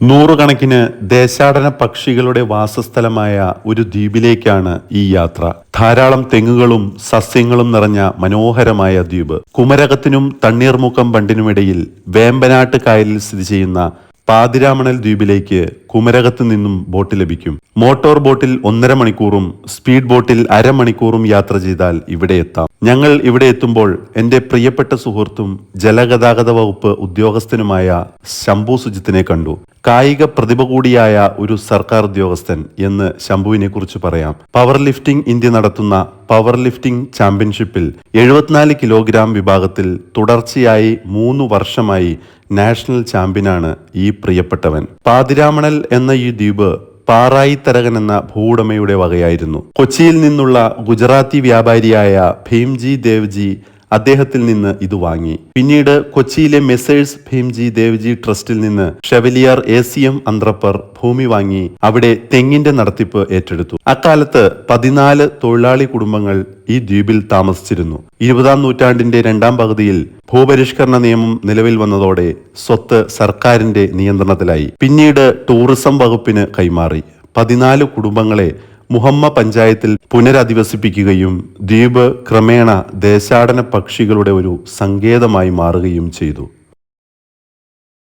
നൂറുകണക്കിന് ദേശാടന പക്ഷികളുടെ വാസസ്ഥലമായ ഒരു ദ്വീപിലേക്കാണ് ഈ യാത്ര. ധാരാളം തെങ്ങുകളും സസ്യങ്ങളും നിറഞ്ഞ മനോഹരമായ ദ്വീപ്. കുമരകത്തിനും തണ്ണീർമുക്കം ബണ്ടിനുമിടയിൽ വേമ്പനാട്ട് കായലിൽ സ്ഥിതി ചെയ്യുന്ന പാതിരാമണൽ ദ്വീപിലേക്ക് കുമരകത്ത് നിന്നും ബോട്ട് ലഭിക്കും. മോട്ടോർ ബോട്ടിൽ ഒന്നര മണിക്കൂറും സ്പീഡ് ബോട്ടിൽ അരമണിക്കൂറും യാത്ര ചെയ്താൽ ഇവിടെ എത്താം. ഞങ്ങൾ ഇവിടെ എത്തുമ്പോൾ എന്റെ പ്രിയപ്പെട്ട സുഹൃത്തും ജലഗതാഗത വകുപ്പ് ഉദ്യോഗസ്ഥനുമായ ശംഭു സുജിത്തിനെ കണ്ടു. കായിക പ്രതിഭ കൂടിയായ ഒരു സർക്കാർ ഉദ്യോഗസ്ഥൻ എന്ന് ശംഭുവിനെ കുറിച്ച് പറയാം. പവർ ലിഫ്റ്റിംഗ് ഇന്ത്യ നടത്തുന്ന പവർ ലിഫ്റ്റിംഗ് ചാമ്പ്യൻഷിപ്പിൽ എഴുപത്തിനാല് കിലോഗ്രാം വിഭാഗത്തിൽ തുടർച്ചയായി മൂന്ന് വർഷമായി നാഷണൽ ചാമ്പ്യനാണ് ഈ പ്രിയപ്പെട്ടവൻ. പാതിരാമണൽ എന്ന ഈ ദ്വീപ് പാറായി തരകൻ എന്ന ഭൂവുടമയുടെ വകയായിരുന്നു. കൊച്ചിയിൽ നിന്നുള്ള ഗുജറാത്തി വ്യാപാരിയായ ഭീംജി ദേവ്ജി അദ്ദേഹത്തിൽ നിന്ന് ഇത് വാങ്ങി. പിന്നീട് കൊച്ചിയിലെ മെസ്സേഴ്സ് ഭീംജി ദേവ്ജി ട്രസ്റ്റിൽ നിന്ന് ഷെവലിയർ എ സി എം ഭൂമി വാങ്ങി അവിടെ തെങ്ങിന്റെ നടത്തിപ്പ് ഏറ്റെടുത്തു. അക്കാലത്ത് പതിനാല് തൊഴിലാളി കുടുംബങ്ങൾ ഈ ദ്വീപിൽ താമസിച്ചിരുന്നു. ഇരുപതാം നൂറ്റാണ്ടിന്റെ രണ്ടാം പകുതിയിൽ ഭൂപരിഷ്കരണ നിയമം നിലവിൽ വന്നതോടെ സ്വത്ത് സർക്കാരിന്റെ നിയന്ത്രണത്തിലായി. പിന്നീട് ടൂറിസം വകുപ്പിന് കൈമാറി. പതിനാല് കുടുംബങ്ങളെ മുഹമ്മ പഞ്ചായത്തിൽ പുനരധിവസിപ്പിക്കുകയും ദ്വീപ് ക്രമേണ ദേശാടന പക്ഷികളുടെ ഒരു സങ്കേതമായി മാറുകയും ചെയ്തു.